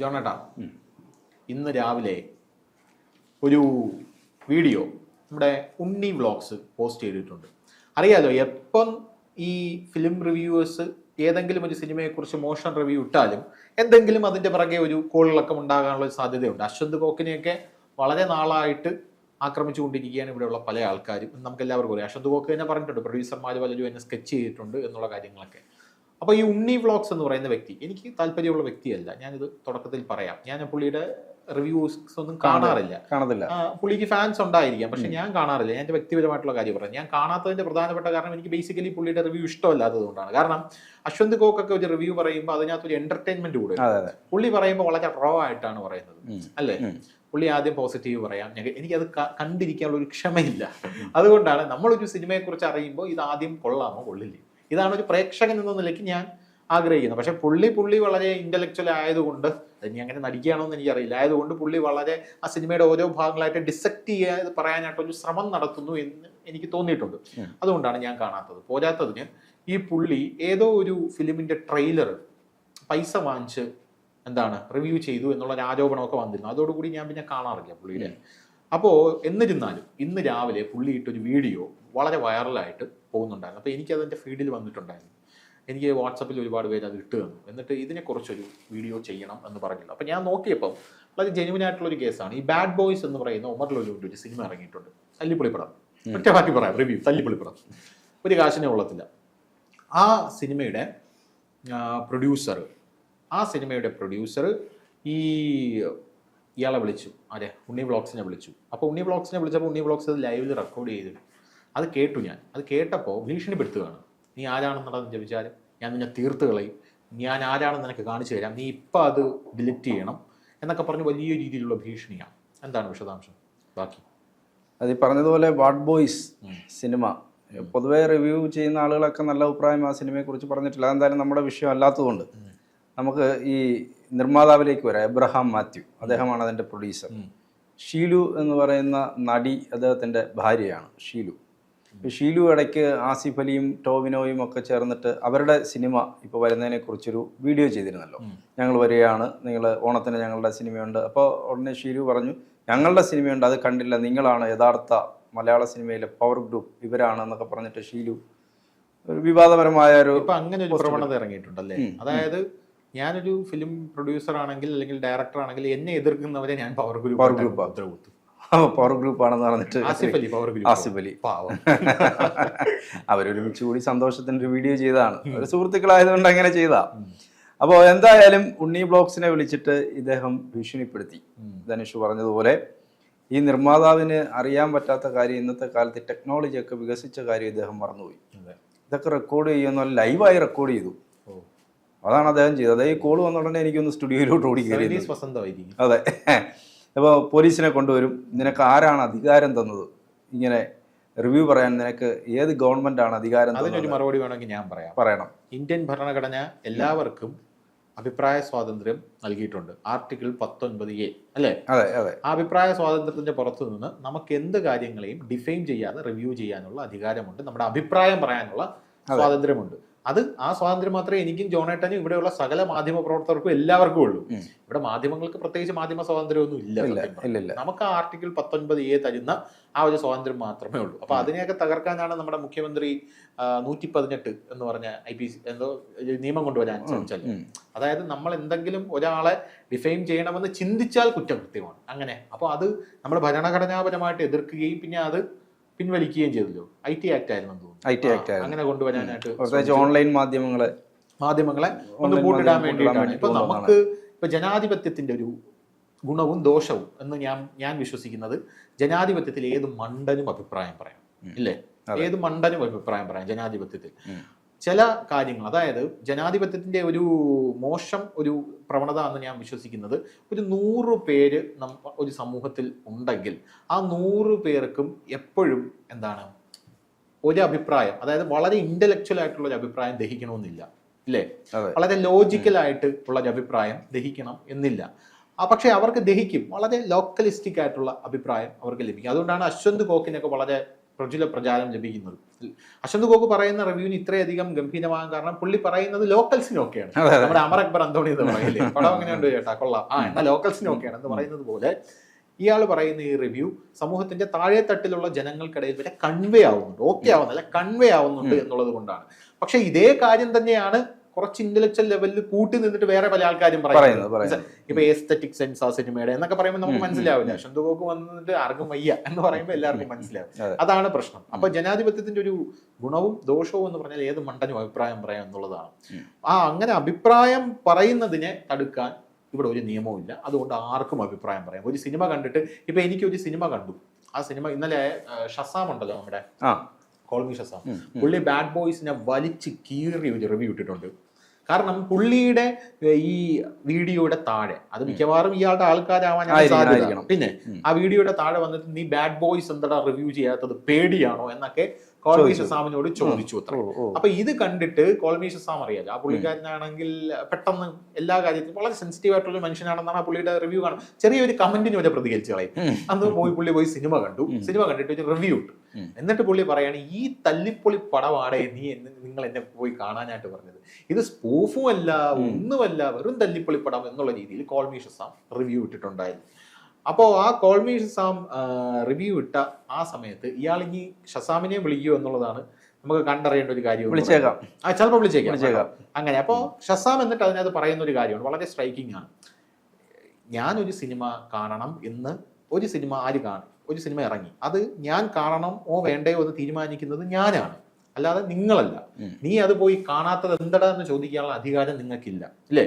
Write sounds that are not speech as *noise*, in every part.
ജോണേട്ടാ ഇന്ന് രാവിലെ ഒരു വീഡിയോ നമ്മുടെ ഉണ്ണി വ്ളോഗ്സ് പോസ്റ്റ് ചെയ്തിട്ടുണ്ട്. അറിയാലോ എപ്പം ഈ ഫിലിം റിവ്യൂവേഴ്സ് ഏതെങ്കിലും ഒരു സിനിമയെക്കുറിച്ച് മോഷൻ റിവ്യൂ ഇട്ടാലും എന്തെങ്കിലും അതിന്റെ പിറകെ ഒരു കോളിളക്കം ഉണ്ടാകാനുള്ള ഒരു സാധ്യതയുണ്ട്. അശ്വന്ത് കോക്കിനെയൊക്കെ വളരെ നാളായിട്ട് ആക്രമിച്ചുകൊണ്ടിരിക്കുകയാണ് ഇവിടെയുള്ള പല ആൾക്കാരും. നമുക്ക് എല്ലാവർക്കും അറിയാം. അശ്വന്ത് കോക്ക് തന്നെ പറഞ്ഞിട്ടുണ്ട് പ്രൊഡ്യൂസർമാർ പലരും എന്നെ സ്കെച്ച് ചെയ്തിട്ടുണ്ട് എന്നുള്ള കാര്യങ്ങളൊക്കെ. അപ്പോൾ ഈ ഉണ്ണി വ്ളോഗ്സ് എന്ന് പറയുന്ന വ്യക്തി എനിക്ക് താല്പര്യമുള്ള വ്യക്തിയല്ല. ഞാനിത് തുടക്കത്തിൽ പറയാം. ഞാൻ പുള്ളിയുടെ റിവ്യൂസ് ഒന്നും കാണാറില്ല. കാണത്തില്ല പുള്ളിക്ക് ഫാൻസ് ഉണ്ടായിരിക്കാം. പക്ഷെ ഞാൻ കാണാറില്ല. ഞാൻ എന്റെ വ്യക്തിപരമായിട്ടുള്ള കാര്യം പറയാം. ഞാൻ കാണാത്തതിന്റെ പ്രധാനപ്പെട്ട കാരണം എനിക്ക് ബേസിക്കലി പുള്ളിയുടെ റിവ്യൂ ഇഷ്ടമല്ലാത്തത് കൊണ്ടാണ് കാരണം അശ്വന്ത് കോക്കൊക്കെ ഒരു റിവ്യൂ പറയുമ്പോൾ അതിനകത്ത് ഒരു എന്റർടൈൻമെന്റ് കൂടെ പുള്ളി പറയുമ്പോൾ വളരെ റോ ആയിട്ടാണ് പറയുന്നത്. അല്ലേ? പുള്ളി ആദ്യം പോസിറ്റീവ് പറയാം. എനിക്കത് കണ്ടിരിക്കാനുള്ള ഒരു ക്ഷമയില്ല. അതുകൊണ്ടാണ് നമ്മളൊരു സിനിമയെക്കുറിച്ച് അറിയുമ്പോൾ ഇത് ആദ്യം കൊള്ളാമോ കൊള്ളില്ലേ. ഇതാണ് ഒരു പ്രേക്ഷകൻ എന്ന നിലയ്ക്ക് ഞാൻ ആഗ്രഹിക്കുന്നത്. പക്ഷെ പുള്ളി പുള്ളി വളരെ ഇന്റലക്ച്വൽ ആയതുകൊണ്ട് ഇനി അങ്ങനെ നടിക്കുകയാണോ എന്ന് എനിക്കറിയില്ല. ആയതുകൊണ്ട് പുള്ളി വളരെ ആ സിനിമയുടെ ഓരോ ഭാഗങ്ങളായിട്ട് ഡിസക്ട് ചെയ്യാതെ പറയാനായിട്ടൊരു ശ്രമം നടത്തുന്നു എന്ന് എനിക്ക് തോന്നിയിട്ടുണ്ട്. അതുകൊണ്ടാണ് ഞാൻ കാണാത്തത്. പോരാത്തതിന് ഈ പുള്ളി ഏതോ ഒരു ഫിലിമിന്റെ ട്രെയിലർ പൈസ വാങ്ങിച്ച് എന്താണ് റിവ്യൂ ചെയ്തു എന്നുള്ള ഒരു ആരോപണമൊക്കെ വന്നിരുന്നു. അതോടുകൂടി ഞാൻ പിന്നെ കാണാറില്ല പുള്ളിയുടെ. അപ്പോൾ എന്നിരുന്നാലും ഇന്ന് രാവിലെ പുള്ളി ഇട്ടൊരു വീഡിയോ വളരെ വൈറലായിട്ട് പോകുന്നുണ്ടായിരുന്നു. അപ്പോൾ എനിക്കത് എന്റെ ഫീഡിൽ വന്നിട്ടുണ്ടായിരുന്നു. എനിക്ക് വാട്സപ്പിൽ ഒരുപാട് പേര് അത് ഇട്ട് തന്നു. എന്നിട്ട് ഇതിനെക്കുറിച്ചൊരു വീഡിയോ ചെയ്യണം എന്ന് പറഞ്ഞില്ല അപ്പോൾ ഞാൻ നോക്കിയപ്പം വളരെ ജെനുവിൻ ആയിട്ടുള്ള ഒരു കേസാണ്. ഈ ബാഡ് ബോയ്സ് എന്ന് പറയുന്ന ലോലുവിന്റെ ഒരു സിനിമ ഇറങ്ങിയിട്ടുണ്ട്. തല്ലിപ്പൊളിപ്പടം ഒറ്റ ബാക്കി പറയാം. റിവ്യൂ. തല്ലിപ്പൊളിപ്പടം ഒരു കാശിനെ ഉള്ളത്തില്ല ആ സിനിമയുടെ പ്രൊഡ്യൂസർ ആ സിനിമയുടെ പ്രൊഡ്യൂസർ ഈ ഇയാളെ വിളിച്ചു. അതെ ഉണ്ണി വ്ളോഗ്സിനെ വിളിച്ചു. അപ്പോൾ ഉണ്ണി വ്ളോഗ്സിനെ വിളിച്ചപ്പോൾ ഉണ്ണി വ്ളോഗ്സ് അത് ലൈവിൽ റെക്കോർഡ് ചെയ്തു അത് കേട്ടു ഞാൻ. അത് കേട്ടപ്പോൾ ഭീഷണിപ്പെടുത്തുകയാണ്. നീ ആരാണെന്നുള്ളത് ചോദിച്ചാൽ ഞാൻ നിന്നെ തീർത്ത് കളയും. ഞാൻ ആരാണെന്ന് നിനക്ക് കാണിച്ചു തരാം. നീ ഇപ്പം അത് ഡിലിറ്റ് ചെയ്യണം എന്നൊക്കെ പറഞ്ഞ് വലിയ രീതിയിലുള്ള ഭീഷണിയാണ്. എന്താണ് വിശദാംശം? ബാക്കി. അത് ഈ പറഞ്ഞതുപോലെ വാട്ട് ബോയ്സ് സിനിമ. പൊതുവേ റിവ്യൂ ചെയ്യുന്ന ആളുകളൊക്കെ നല്ല അഭിപ്രായം ആ സിനിമയെക്കുറിച്ച് പറഞ്ഞിട്ടില്ല. അതെന്തായാലും നമ്മുടെ വിഷയം അല്ലാത്തതുകൊണ്ട് നമുക്ക് ഈ നിർമ്മാതാവിലേക്ക് വരാം. എബ്രഹാം മാത്യു. അദ്ദേഹമാണ് അതിന്റെ പ്രൊഡ്യൂസർ. ഷീലു എന്ന് പറയുന്ന നടി അദ്ദേഹത്തിന്റെ ഭാര്യയാണ്. ഷീലു. ഷീലു ഇടയ്ക്ക് ആസിഫ് അലിയും ടോവിനോയും ഒക്കെ ചേർന്നിട്ട് അവരുടെ സിനിമ ഇപ്പോൾ വരുന്നതിനെ കുറിച്ചൊരു വീഡിയോ ചെയ്തിരുന്നല്ലോ. ഞങ്ങൾ വരികയാണ്. നിങ്ങൾ ഓണത്തിന് ഞങ്ങളുടെ സിനിമയുണ്ട്. അപ്പോൾ ഉടനെ ഷീലു പറഞ്ഞു ഞങ്ങളുടെ സിനിമയുണ്ട്. അത് കണ്ടില്ല. നിങ്ങളാണ് യഥാർത്ഥ മലയാള സിനിമയിലെ പവർ ഗ്രൂപ്പ് ഇവരാണ് എന്നൊക്കെ പറഞ്ഞിട്ട് ഷീലു ഒരു വിവാദപരമായ ഒരു അങ്ങനെ ഒരു പ്രവണത ഇറങ്ങിയിട്ടുണ്ടല്ലേ? അതായത് ഞാനൊരു ഫിലിം പ്രൊഡ്യൂസർ ആണെങ്കിൽ അല്ലെങ്കിൽ ഡയറക്ടർ ആണെങ്കിൽ എന്നെ എതിർക്കുന്നവരെ ഞാൻ പവർ ഗ്രൂപ്പ് പവർ ഗ്രൂപ്പ്. ഉത്തരവുത്തു പവർ ഗ്രൂപ്പ് ആണെന്ന് പറഞ്ഞിട്ട് ആസിഫ് അലി *laughs* അവരൊരുമിച്ച് കൂടി സന്തോഷത്തിന്റെ ഒരു വീഡിയോ ചെയ്തതാണ്. ഒരു സുഹൃത്തുക്കളായതുകൊണ്ട് അങ്ങനെ ചെയ്താ. അപ്പോൾ എന്തായാലും ഉണ്ണി ബ്ലോക്സിനെ വിളിച്ചിട്ട് ഇദ്ദേഹം ഭീഷണിപ്പെടുത്തി. ധനുഷ് പറഞ്ഞതുപോലെ ഈ നിർമ്മാതാവിന് അറിയാൻ പറ്റാത്ത കാര്യം ഇന്നത്തെ കാലത്ത് ടെക്നോളജി ഒക്കെ വികസിച്ച കാര്യം ഇദ്ദേഹം മറന്നുപോയി. ഇതൊക്കെ റെക്കോർഡ് ചെയ്യുന്ന ലൈവായി റെക്കോർഡ് ചെയ്തു. അതാണ് അദ്ദേഹം ചെയ്തത്. അതേ കോൾ വന്ന ഉടനെ എനിക്കൊന്ന് സ്റ്റുഡിയോയിലോട്ട് ഓടി കയറി അതെ. അപ്പോൾ പോലീസിനെ കൊണ്ടുവരും. നിനക്ക് ആരാണ് അധികാരം തന്നത്? ഇങ്ങനെ റിവ്യൂ പറയാൻ നിനക്ക് ഏത് ഗവൺമെന്റ് ആണ് അധികാരം അതിനൊരു മറുപടി വേണമെങ്കിൽ ഞാൻ പറയാം. പറയണം. ഇന്ത്യൻ ഭരണഘടന എല്ലാവർക്കും അഭിപ്രായ സ്വാതന്ത്ര്യം നൽകിയിട്ടുണ്ട്. ആർട്ടിക്കിൾ പത്തൊൻപത് എ അല്ലേ? അതെ അതെ. ആ അഭിപ്രായ സ്വാതന്ത്ര്യത്തിന്റെ പുറത്തു നിന്ന് നമുക്ക് എന്ത് കാര്യങ്ങളെയും ഡിഫൈൻ ചെയ്യാതെ റിവ്യൂ ചെയ്യാനുള്ള അധികാരമുണ്ട്. നമ്മുടെ അഭിപ്രായം പറയാനുള്ള സ്വാതന്ത്ര്യമുണ്ട്. അത് ആ സ്വാതന്ത്ര്യം മാത്രമേ എനിക്കും ജോണേട്ടനും ഇവിടെയുള്ള സകല മാധ്യമ പ്രവർത്തകർക്കും എല്ലാവർക്കും ഉള്ളൂ. ഇവിടെ മാധ്യമങ്ങൾക്ക് പ്രത്യേകിച്ച് മാധ്യമ സ്വാതന്ത്ര്യമൊന്നും ഇല്ല നമുക്ക് ആ ആർട്ടിക്കിൾ പത്തൊൻപത് എ തരുന്ന ആ ഒരു സ്വാതന്ത്ര്യം മാത്രമേ ഉള്ളൂ. അപ്പൊ അതിനെയൊക്കെ തകർക്കാനാണ് നമ്മുടെ മുഖ്യമന്ത്രി നൂറ്റി പതിനെട്ട് എന്ന് പറഞ്ഞ ഐ പി എന്തോ നിയമം കൊണ്ടുവരാൻ ശ്രമിച്ചല്ലേ? അതായത് നമ്മൾ എന്തെങ്കിലും ഒരാളെ ഡിഫൈൻ ചെയ്യണമെന്ന് ചിന്തിച്ചാൽ കുറ്റകൃത്യമാണ്. അങ്ങനെ. അപ്പോൾ അത് നമ്മൾ ഭരണഘടനാപരമായിട്ട് എതിർക്കുകയും പിന്നെ അത് പിൻവലിക്കുകയും ചെയ്തല്ലോ. ഐ ടി ആക്ട് ആയിരുന്നു തോന്നുന്നു. T act. അങ്ങനെ കൊണ്ടുവരാനായിട്ട് പ്രത്യേകിച്ച് ഓൺലൈൻ മാധ്യമങ്ങളെ മാധ്യമങ്ങളെ ഒന്ന് കൂട്ടിടാൻ വേണ്ടിയിട്ടാണ്. ഇപ്പൊ നമുക്ക് ഇപ്പൊ ജനാധിപത്യത്തിന്റെ ഒരു ഗുണവും ദോഷവും എന്ന് ഞാൻ ഞാൻ വിശ്വസിക്കുന്നത് ജനാധിപത്യത്തിൽ ഏത് മണ്ടനും അഭിപ്രായം പറയാം. ഇല്ലേ? ഏത് മണ്ടനും അഭിപ്രായം പറയാം ജനാധിപത്യത്തിൽ. ചില കാര്യങ്ങൾ അതായത് ജനാധിപത്യത്തിന്റെ ഒരു മോശം ഒരു പ്രവണത എന്ന് ഞാൻ വിശ്വസിക്കുന്നത് ഒരു നൂറ് പേര് നമ്മ ഒരു സമൂഹത്തിൽ ഉണ്ടെങ്കിൽ ആ നൂറ് പേർക്കും എപ്പോഴും എന്താണ് ഒരു അഭിപ്രായം അതായത് വളരെ ഇന്റലക്ച്വൽ ആയിട്ടുള്ള ഒരു അഭിപ്രായം ദഹിക്കണമെന്നില്ല ഇല്ലേ? വളരെ ലോജിക്കൽ ആയിട്ട് ഉള്ള ഒരു അഭിപ്രായം ദഹിക്കണം എന്നില്ല. ആ പക്ഷേ അവർക്ക് ദഹിക്കും വളരെ ലോക്കലിസ്റ്റിക് ആയിട്ടുള്ള അഭിപ്രായം അവർക്ക് ലഭിക്കും. അതുകൊണ്ടാണ് അശ്വന്ത് കോക്കിനൊക്കെ വളരെ പ്രചുല പ്രചാരം ലഭിക്കുന്നത്. അശ്വന്ത് ഗോകു പറയുന്ന റിവ്യൂവിന് ഇത്രയധികം ഗംഭീരമാകാൻ കാരണം പുള്ളി പറയുന്നത് ലോക്കൽസിനൊക്കെയാണ് നമ്മുടെ അമർ അക്ബർ അന്തോണി എന്ന് പറയില്ലേ? *laughs* പടം അങ്ങനെയുണ്ട് ചേട്ടാ? കൊള്ളാം. ആ എന്നാൽ ലോക്കൽസിനൊക്കെയാണ് എന്ന് പറയുന്നത് പോലെ ഇയാൾ പറയുന്ന ഈ റിവ്യൂ സമൂഹത്തിന്റെ താഴെ തട്ടിലുള്ള ജനങ്ങൾക്കിടയിൽ വരെ കൺവേ ആവുന്നുണ്ട്. ഓക്കെ ആവുന്നില്ല കൺവേ ആവുന്നുണ്ട് എന്നുള്ളത് കൊണ്ടാണ്. പക്ഷെ ഇതേ കാര്യം തന്നെയാണ് കുറച്ച് ഇന്റലക്ച്വൽ ലെവലിൽ കൂട്ടി നിന്നിട്ട് വേറെ പല ആൾക്കാരും പറയുന്നത്. ഇപ്പൊ എസ്തറ്റിക് സെൻസ് ആ സിനിമയുടെ എന്നൊക്കെ പറയുമ്പോൾ നമുക്ക് മനസ്സിലാവില്ല. ശന്തുഗോക്ക് വന്നിട്ട് ആർക്കും വയ്യ എന്ന് പറയുമ്പോൾ എല്ലാവർക്കും മനസ്സിലാവും. അതെ. അതാണ് പ്രശ്നം. അപ്പൊ ജനാധിപത്യത്തിന്റെ ഒരു ഗുണവും ദോഷവും എന്ന് പറഞ്ഞാൽ ഏത് മണ്ടനും അഭിപ്രായം പറയാം എന്നുള്ളതാണ്. ആ അങ്ങനെ അഭിപ്രായം പറയുന്നതിനെ തടുക്കാൻ ഇവിടെ ഒരു നിയമവും ഇല്ല. അതുകൊണ്ട് ആർക്കും അഭിപ്രായം പറയാം. ഒരു സിനിമ കണ്ടിട്ട് ഇപ്പൊ എനിക്ക് ഒരു സിനിമ കണ്ടു. ആ സിനിമ ഇന്നലെ ഷസാം ഉണ്ടല്ലോ നമ്മുടെ കോൾമി പുള്ളി ബാഡ് ബോയ്സിനെ വലിച്ച് കീറി ഒരു റിവ്യൂ ഇട്ടിട്ടുണ്ട്. കാരണം പുള്ളിയുടെ ഈ വീഡിയോയുടെ താഴെ അത് മിക്കവാറും ഇയാളുടെ ആൾക്കാരാവാൻ സാധിക്കണം സാധ്യത. പിന്നെ ആ വീഡിയോയുടെ താഴെ വന്നിട്ട് നീ ബാഡ് ബോയ്സ് എന്താ റിവ്യൂ ചെയ്യാത്തത്? പേടിയാണോ എന്നൊക്കെ കോൾമി ഷസാമിനോട് ചോദിച്ചു. അത്ര. അപ്പൊ ഇത് കണ്ടിട്ട് കോൾമി ഷസാം അറിയാലോ. ആ പുള്ളിക്കാരനാണെങ്കിൽ പെട്ടെന്ന് എല്ലാ കാര്യത്തിലും വളരെ സെൻസിറ്റീവ് ആയിട്ടുള്ള മനുഷ്യനാണെന്നാണ് ആ പുള്ളിയുടെ റിവ്യൂ കാണും ചെറിയൊരു കമന്റിന് വരെ പ്രതികരിച്ചു കളയും. അന്ന് പോയി പുള്ളി പോയി സിനിമ കണ്ടു. സിനിമ കണ്ടിട്ട് ഒരു റിവ്യൂ ഇട്ടു. എന്നിട്ട് പുള്ളി പറയാണ് ഈ തല്ലിപ്പൊളി പടമാണ് നീ എന്നെ നിങ്ങൾ എന്നെ പോയി കാണാനായിട്ട് പറഞ്ഞത്. ഇത് സ്പൂഫും അല്ല ഒന്നുമല്ല വെറും തല്ലിപ്പൊളി പടം എന്നുള്ള രീതിയിൽ കോൾമി ഷസാം റിവ്യൂ ഇട്ടിട്ടുണ്ടായിരുന്നു അപ്പോൾ ആ കോൾമി ഷസാം റിവ്യൂ ഇട്ട ആ സമയത്ത് ഇയാൾ ഇനി ഷസാമിനെ വിളിക്കുമോ എന്നുള്ളതാണ് നമുക്ക് കണ്ടറിയേണ്ട ഒരു കാര്യം വിളിച്ചേക്കാം. ആ ചിലപ്പോൾ വിളിച്ചേക്കാം. വിളിച്ചേക്കാം. അങ്ങനെ. അപ്പോൾ ഷസാം എന്നിട്ട് അതിനകത്ത് പറയുന്ന ഒരു കാര്യമാണ് വളരെ സ്ട്രൈക്കിംഗ് ആണ്. ഞാനൊരു സിനിമ കാണണം എന്ന് ഒരു സിനിമ ആര് കാണും? ഒരു സിനിമ ഇറങ്ങി. അത് ഞാൻ കാണണം ഓ വേണ്ടയോ എന്ന് തീരുമാനിക്കുന്നത് ഞാനാണ്. അല്ലാതെ നിങ്ങളല്ല. നീ അത് പോയി കാണാത്തത് എന്തടാ എന്ന് ചോദിക്കാനുള്ള അധികാരം നിങ്ങൾക്കില്ല. ഇല്ലേ?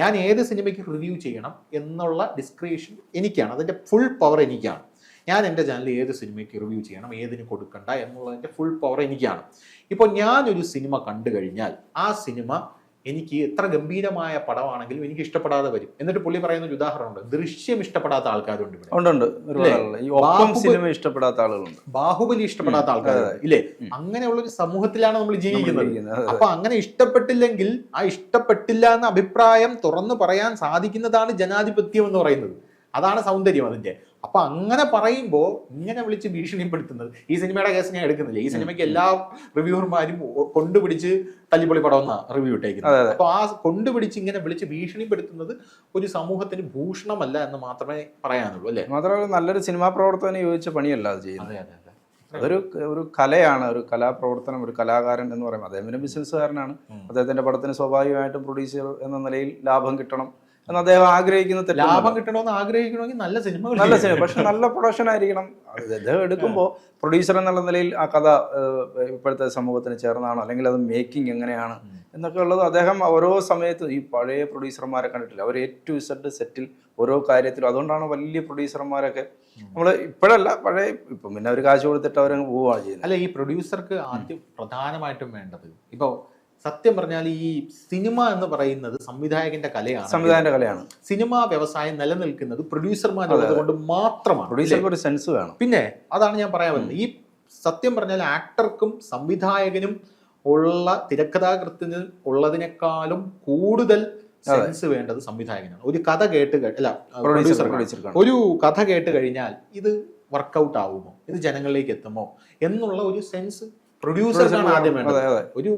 ഞാൻ ഏത് സിനിമയ്ക്ക് റിവ്യൂ ചെയ്യണം എന്നുള്ള ഡിസ്ക്രിപ്ഷൻ എനിക്കാണ്. അതിന്റെ ഫുൾ പവർ എനിക്കാണ്. ഞാൻ എന്റെ ചാനലിൽ ഏത് സിനിമയ്ക്ക് റിവ്യൂ ചെയ്യണം ഏതിന് കൊടുക്കണ്ട എന്നുള്ളതിന്റെ ഫുൾ പവർ എനിക്കാണ്. ഇപ്പോൾ ഞാനൊരു സിനിമ കണ്ടു കഴിഞ്ഞാൽ ആ സിനിമ എനിക്ക് എത്ര ഗംഭീരമായ പടമാണെങ്കിലും എനിക്ക് ഇഷ്ടപ്പെടാതെ വരും. എന്നിട്ട് പുള്ളി പറയുന്ന ഒരു ഉദാഹരണമുണ്ട്. ദൃശ്യം ഇഷ്ടപ്പെടാത്ത ആൾക്കാരുണ്ട് സിനിമ ഇഷ്ടപ്പെടാത്ത ആളുകളുണ്ട്. ബാഹുബലി ഇഷ്ടപ്പെടാത്ത ആൾക്കാരുണ്ട്. ഇല്ലേ? അങ്ങനെയുള്ള ഒരു സമൂഹത്തിലാണ് നമ്മൾ ജീവിക്കുന്നത്. അപ്പൊ അങ്ങനെ ഇഷ്ടപ്പെട്ടില്ലെങ്കിൽ ആ ഇഷ്ടപ്പെട്ടില്ല എന്ന അഭിപ്രായം തുറന്നു പറയാൻ സാധിക്കുന്നതാണ് ജനാധിപത്യം എന്ന് പറയുന്നത്. അതാണ് സൗന്ദര്യം അതിന്റെ. അപ്പൊ അങ്ങനെ പറയുമ്പോൾ ഇങ്ങനെ വിളിച്ച് ഭീഷണിപ്പെടുത്തുന്നത്. ഈ സിനിമയുടെ കേസ് ഞാൻ എടുക്കുന്നില്ല. ഈ സിനിമയ്ക്ക് എല്ലാ റിവ്യൂവർമാരും കൊണ്ടുപിടിച്ച് തല്ലിപ്പൊളി പടം എന്നാ റിവ്യൂ ഇട്ടേക്കുന്നത്. അപ്പൊ ആ കൊണ്ടുപിടിച്ച് ഇങ്ങനെ വിളിച്ച് ഭീഷണിപ്പെടുത്തുന്നത് ഒരു സമൂഹത്തിന് ഭൂഷണമല്ല എന്ന് മാത്രമേ പറയാനുള്ളൂ അല്ലേ? മാത്രമല്ല നല്ലൊരു സിനിമാ പ്രവർത്തനം യോജിച്ച പണിയല്ല അത് ചെയ്യുന്നത്. അതെ അതെ അതെ. അതൊരു ഒരു കലയാണ് ഒരു കലാപ്രവർത്തനം ഒരു കലാകാരൻ എന്ന് പറയുമ്പോൾ അദ്ദേഹം പിന്നെ ബിസിനസ്സുകാരനാണ്. അദ്ദേഹത്തിന്റെ പടത്തിന് സ്വാഭാവികമായിട്ടും പ്രൊഡ്യൂസർ എന്ന നിലയിൽ ലാഭം കിട്ടണം. എന്ന് അദ്ദേഹം ആഗ്രഹിക്കുന്ന ലാഭം കിട്ടണമെന്ന് ആഗ്രഹിക്കണമെങ്കിൽ നല്ല സിനിമ നല്ല സിനിമ പക്ഷെ നല്ല പ്രൊഡക്ഷൻ ആയിരിക്കണം. അദ്ദേഹം എടുക്കുമ്പോൾ പ്രൊഡ്യൂസർ എന്നുള്ള നിലയിൽ ആ കഥ ഇപ്പോഴത്തെ സമൂഹത്തിന് ചേർന്നാണോ? അല്ലെങ്കിൽ അത് മേക്കിംഗ് എങ്ങനെയാണ്? എന്നൊക്കെ ഉള്ളത് അദ്ദേഹം ഓരോ സമയത്തും ഈ പഴയ പ്രൊഡ്യൂസർമാരെ കണ്ടിട്ടില്ല. അവർ എ ടു ഇസഡ് സെറ്റിൽ ഓരോ കാര്യത്തിലും അതുകൊണ്ടാണ് വലിയ പ്രൊഡ്യൂസർമാരൊക്കെ നമ്മൾ ഇപ്പോഴല്ല പഴയ ഇപ്പം പിന്നെ അവർ കാശ് കൊടുത്തിട്ട് അവരങ്ങ് പോവുകയാണ് ചെയ്യുന്നത്. അല്ല ഈ പ്രൊഡ്യൂസർക്ക് ആദ്യം പ്രധാനമായിട്ടും വേണ്ടത് ഇപ്പൊ സത്യം പറഞ്ഞാൽ ഈ സിനിമ എന്ന് പറയുന്നത് സംവിധായകന്റെ കലയാണ്. സംവിധായകന്റെ കലയാണ്. സിനിമ വ്യവസായം നിലനിൽക്കുന്നത് പ്രൊഡ്യൂസർമാരുള്ളത് കൊണ്ട് മാത്രമാണ്. പ്രൊഡ്യൂസർക്ക് ഒരു സെൻസ് വേണം. പിന്നെ അതാണ് ഞാൻ പറയാൻ വരുന്നത്. ഈ സത്യം പറഞ്ഞാൽ ആക്ടർക്കും സംവിധായകനും ഉള്ള തിരക്കഥാകൃത്തിന് ഉള്ളതിനേക്കാളും കൂടുതൽ സെൻസ് വേണ്ടത് സംവിധായകനാണ്. ഒരു കഥ കേട്ട് അല്ല പ്രൊഡ്യൂസർ പ്രൊഡ്യൂസർ ഒരു കഥ കേട്ട് കഴിഞ്ഞാൽ ഇത് വർക്കൗട്ട് ആവുമോ? ഇത് ജനങ്ങളിലേക്ക് എത്തുമോ? എന്നുള്ള ഒരു സെൻസ് പ്രൊഡ്യൂസർക്കാണ് ആദ്യം വേണ്ടത്. ഒരു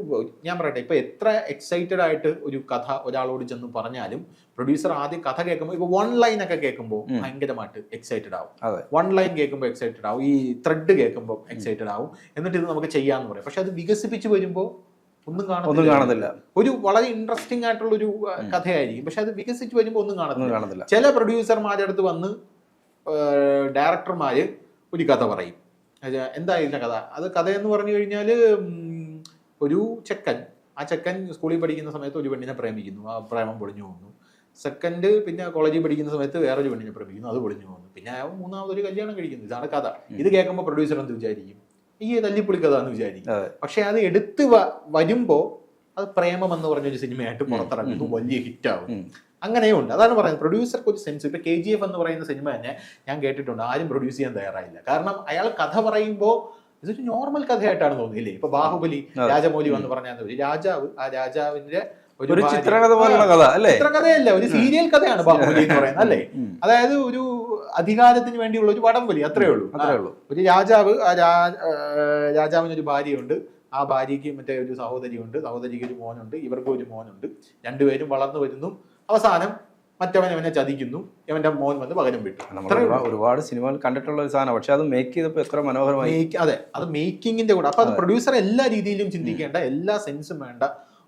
ഞാൻ പറയട്ടെ ഇപ്പൊ എത്ര എക്സൈറ്റഡ് ആയിട്ട് ഒരു കഥ ഒരാളോട് ചെന്ന് പറഞ്ഞാലും പ്രൊഡ്യൂസർ ആദ്യം കഥ കേൾക്കുമ്പോൾ ഇപ്പൊ വൺ ലൈൻ ഒക്കെ കേൾക്കുമ്പോൾ ഭയങ്കരമായിട്ട് എക്സൈറ്റഡ് ആവും. വൺ ലൈൻ കേൾക്കുമ്പോൾ എക്സൈറ്റഡ് ആവും. ഈ ത്രെഡ് കേൾക്കുമ്പോൾ എക്സൈറ്റഡ് ആവും. എന്നിട്ട് ഇത് നമുക്ക് ചെയ്യാന്ന് പറയും. പക്ഷെ അത് വികസിപ്പിച്ച് വരുമ്പോൾ ഒന്നും കാണത്തില്ല. കാണുന്നില്ല ഒരു വളരെ ഇൻട്രസ്റ്റിംഗ് ആയിട്ടുള്ള ഒരു കഥയായിരിക്കും. പക്ഷെ അത് വികസിച്ച് വരുമ്പോൾ ഒന്നും കാണുന്നില്ല ചില പ്രൊഡ്യൂസർമാരുടെ അടുത്ത് വന്ന് ഡയറക്ടർമാര് ഒരു കഥ പറയും. എന്താ ഇതിന്റെ കഥ. അത് കഥ എന്ന് പറഞ്ഞു കഴിഞ്ഞാൽ ഒരു ചെക്കൻ. ആ ചെക്കൻ സ്കൂളിൽ പഠിക്കുന്ന സമയത്ത് ഒരു പെണ്ണിനെ പ്രേമിക്കുന്നു. ആ പ്രേമം പൊളിഞ്ഞു പോകുന്നു. സെക്കൻഡ് പിന്നെ കോളേജിൽ പഠിക്കുന്ന സമയത്ത് വേറൊരു പെണ്ണിനെ പ്രേമിക്കുന്നു. അത് പൊളിഞ്ഞു പോകുന്നു. പിന്നെ അയാൾ മൂന്നാമതൊരു കല്യാണം കഴിക്കുന്നു. ഇതാണ് കഥ. ഇത് കേൾക്കുമ്പോൾ പ്രൊഡ്യൂസർ എന്ത് വിചാരിക്കും? ഈ തല്ലിപ്പൊളി കഥ എന്ന് വിചാരിക്കും. പക്ഷെ അത് എടുത്ത് വരുമ്പോൾ അത് പ്രേമം എന്ന് പറഞ്ഞൊരു സിനിമയായിട്ട് പുറത്തിറങ്ങുന്നു. വലിയ ഹിറ്റ് ആവും ഉണ്ട് അങ്ങനെയുണ്ട്. അതാണ് പറയുന്നത്. പ്രൊഡ്യൂസർക്ക് ഒരു സെൻസ്. ഇപ്പോൾ കെ ജി എഫ് എന്ന് പറയുന്ന സിനിമ തന്നെ ഞാൻ കേട്ടിട്ടുണ്ട്. ആരും പ്രൊഡ്യൂസ് ചെയ്യാൻ തയ്യാറായില്ല. കാരണം അയാൾ കഥ പറയുമ്പോൾ ഇതൊരു നോർമൽ കഥയായിട്ടാണ് തോന്നിയില്ലേ? ഇപ്പൊ ബാഹുബലി രാജമൗലി എന്ന് പറഞ്ഞാൽ രാജാവ് ആ രാജാവിന്റെ ഒരു ചിത്രകഥ പോലുള്ള കഥ അല്ലേ? ചിത്രകഥയല്ല. ഒരു സീരിയൽ കഥയാണ് ബാഹുബലി എന്ന് പറയുന്നത് അല്ലേ? അതായത് ഒരു അധികാരത്തിന് വേണ്ടിയുള്ള ഒരു വടംവലി അത്രേ ഉള്ളൂ. അത്രേ ഉള്ളൂ ഒരു രാജാവ് ആ, രാജാവിന് ഒരു ഭാര്യയുണ്ട്. ആ ഭാര്യയ്ക്ക് മറ്റേ ഒരു സഹോദരിയുണ്ട്. സഹോദരിക്ക് ഒരു മോനുണ്ട്. ഇവർക്കും ഒരു മോനുണ്ട്. രണ്ടുപേരും വളർന്നു വരുന്നു. അവസാനം മറ്റവൻ അവനെ ചതിക്കുന്നു. ഇവന്റെ മോൻ വന്ന് പകരം വിട്ടു. ഒരുപാട് സിനിമകൾ കണ്ടിട്ടുള്ള ഒരു സാധനം. പക്ഷെ അത് മേക്ക് ചെയ്തപ്പോൾ എത്ര മനോഹരമായി. അതെ അത് മേക്കിങ്ങിന്റെ കൂടെ. അപ്പൊ അത് പ്രൊഡ്യൂസർ എല്ലാ രീതിയിലും ചിന്തിക്കേണ്ട എല്ലാ സെൻസും വേണ്ട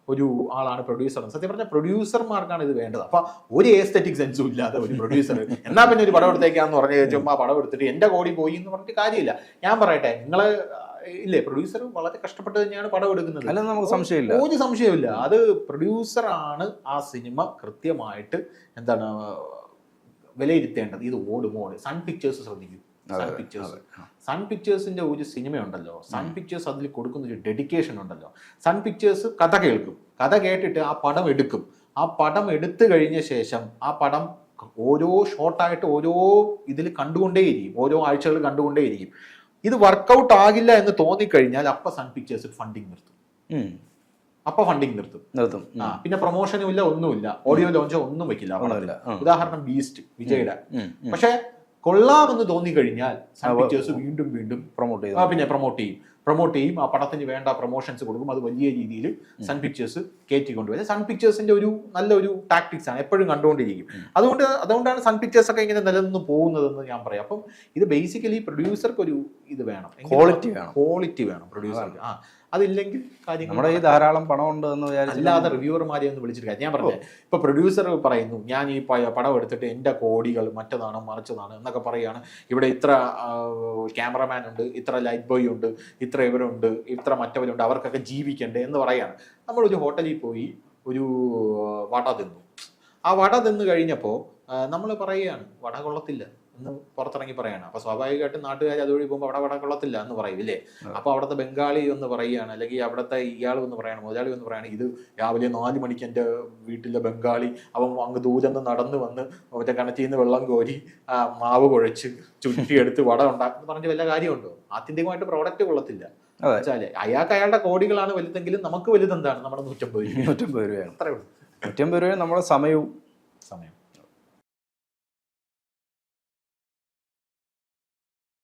ഒരു ആളാണ് പ്രൊഡ്യൂസർ സത്യം പറഞ്ഞ പ്രൊഡ്യൂസർമാർക്കാണ് ഇത് വേണ്ടത്. അപ്പൊ ഒരു എസ്തെറ്റിക് സെൻസും ഇല്ലാതെ ഒരു പ്രൊഡ്യൂസർ എന്നാ പിന്നെ ഒരു പടം എടുത്തേക്കാന്ന് പറഞ്ഞു ചുമ്മാ പടം എടുത്തിട്ട് എന്റെ കോടി പോയി എന്ന് പറഞ്ഞിട്ട് കാര്യമില്ല. ഞാൻ പറയട്ടെ നിങ്ങൾ ഇല്ലേ പ്രൊഡ്യൂസർ വളരെ കഷ്ടപ്പെട്ട് തന്നെയാണ് പടം എടുക്കുന്നത്. അല്ലെന്ന് നമുക്ക് സംശയമില്ല. ഒരു സംശയമില്ല അത് പ്രൊഡ്യൂസർ ആണ് ആ സിനിമ കൃത്യമായിട്ട് എന്താണ് വിലയിരുത്തേണ്ടത്. ഇത് ഓടുമോ സൺ പിക്ചേഴ്സ് ശ്രദ്ധിക്കും. സൺ പിക്ചേഴ്സ് സൺ പിക്ചേഴ്സിന്റെ ഒരു സിനിമയുണ്ടല്ലോ. സൺ പിക്ചേഴ്സ് അതിൽ കൊടുക്കുന്ന ഒരു ഡെഡിക്കേഷൻ ഉണ്ടല്ലോ. സൺ പിക്ചേഴ്സ് കഥ കേൾക്കും. കഥ കേട്ടിട്ട് ആ പടം എടുക്കും. ആ പടം എടുത്തു കഴിഞ്ഞ ശേഷം ആ പടം ഓരോ ഷോർട്ടായിട്ട് ഓരോ ഇതിൽ കണ്ടുകൊണ്ടേയിരിക്കും. ഓരോ ആഴ്ചകൾ കണ്ടുകൊണ്ടേയിരിക്കും. ഇത് വർക്കൗട്ട് ആകില്ല എന്ന് തോന്നിക്കഴിഞ്ഞാൽ അപ്പ സൺ പിക്ചേഴ്സ് ഫണ്ടിങ് നിർത്തും. അപ്പൊ ഫണ്ടിങ് നിർത്തും. നിർത്തും. ആ പിന്നെ പ്രൊമോഷനും ഇല്ല ഒന്നുമില്ല. ഓഡിയോ ലോഞ്ചോ ഒന്നും വെക്കില്ല ഉദാഹരണം ബീസ്റ്റ് വിജയുടെ. പക്ഷേ കൊള്ളാമെന്ന് തോന്നിക്കഴിഞ്ഞാൽ സൺ പിക്ചേഴ്സ് വീണ്ടും വീണ്ടും പ്രൊമോട്ട് ചെയ്യും പിന്നെ പ്രൊമോട്ട് ചെയ്യും. പ്രൊമോട്ട് ചെയ്യും. ആ പടത്തിന് വേണ്ട പ്രൊമോഷൻസ് കൊടുക്കും. അത് വലിയ രീതിയിൽ സൺ പിക്ചേഴ്സ് കയറ്റി കൊണ്ടുവരും സൺ പിക്ചേഴ്സിന്റെ ഒരു നല്ലൊരു ടാക്ടിക്സ് ആണ് എപ്പോഴും കണ്ടുകൊണ്ടിരിക്കും. അതുകൊണ്ട് അതുകൊണ്ടാണ് സൺ പിക്ചേഴ്സ് ഒക്കെ ഇങ്ങനെ നിലനിന്ന് പോകുന്നതെന്ന് ഞാൻ പറയാം. അപ്പം ഇത് ബേസിക്കലി പ്രൊഡ്യൂസർക്ക് ഒരു ഇത് വേണം. ക്വാളിറ്റി വേണം. ക്വാളിറ്റി വേണം പ്രൊഡ്യൂസർക്ക് ആ. അതില്ലെങ്കിൽ കാര്യങ്ങൾ നമ്മുടെ ഈ ധാരാളം പണമുണ്ട് എന്ന് അല്ലാതെ റിവ്യൂവർമാരെ ഒന്ന് വിളിച്ചിട്ട് കാര്യം. ഞാൻ പറഞ്ഞേ ഇപ്പൊ പ്രൊഡ്യൂസർ പറയുന്നു ഞാൻ ഈ പടം എടുത്തിട്ട് എന്റെ കോടികൾ മറ്റതാണ് മറിച്ചതാണ് എന്നൊക്കെ പറയാണ് ഇവിടെ ഇത്ര ക്യാമറമാൻ ഉണ്ട് ഇത്ര ലൈറ്റ് ബോയ് ഉണ്ട് ഇത്ര ഇവരുണ്ട് ഇത്ര മറ്റവരുണ്ട് അവർക്കൊക്കെ ജീവിക്കണ്ടേ എന്ന് പറയാണ് ഒരു ഹോട്ടലിൽ പോയി ഒരു വട തിന്നു. ആ വട തിന്നു കഴിഞ്ഞപ്പോൾ നമ്മൾ പറയുകയാണ് വട കൊള്ളത്തില്ല. എന്ന് പുറത്തിറങ്ങി പറയാണ്. അപ്പൊ സ്വാഭാവികമായിട്ടും നാട്ടുകാർ അതുവഴി പോകുമ്പോൾ അവിടെ അവിടെ കൊള്ളത്തില്ല എന്ന് പറയും ഇല്ലേ? അപ്പൊ അവിടുത്തെ ബംഗാളി എന്ന് പറയുകയാണ് അല്ലെങ്കിൽ അവിടുത്തെ ഇയാൾ എന്ന് പറയാണ് മുതലാളി എന്ന് പറയാണ് ഇത് രാവിലെ നാല് മണിക്ക് എന്റെ വീട്ടിലെ ബംഗാളി അവൻ അങ്ങ് ദൂരെ നിന്ന് നടന്നു വന്ന് മറ്റേ കിണറ്റിൽ ചെയ്യുന്ന വെള്ളം കോരി ആ, മാവ് കുഴച്ച് ചുറ്റിയെടുത്ത് വട ഉണ്ടാക്കുന്ന പറഞ്ഞ് വല്ല കാര്യമുണ്ടോ? ആത്യന്തികമായിട്ട് പ്രോഡക്റ്റ് കൊള്ളത്തില്ല. വെച്ചാൽ അയാൾക്ക് അയാളുടെ കോടികളാണ് വലുതെങ്കിലും നമുക്ക് വലുതെന്താണ്? നമ്മുടെ നൂറ്റമ്പത് രൂപ. നൂറ്റമ്പത് രൂപയാണ്. അത്രേ ഉള്ളൂ. നൂറ്റമ്പത് രൂപ നമ്മുടെ സമയവും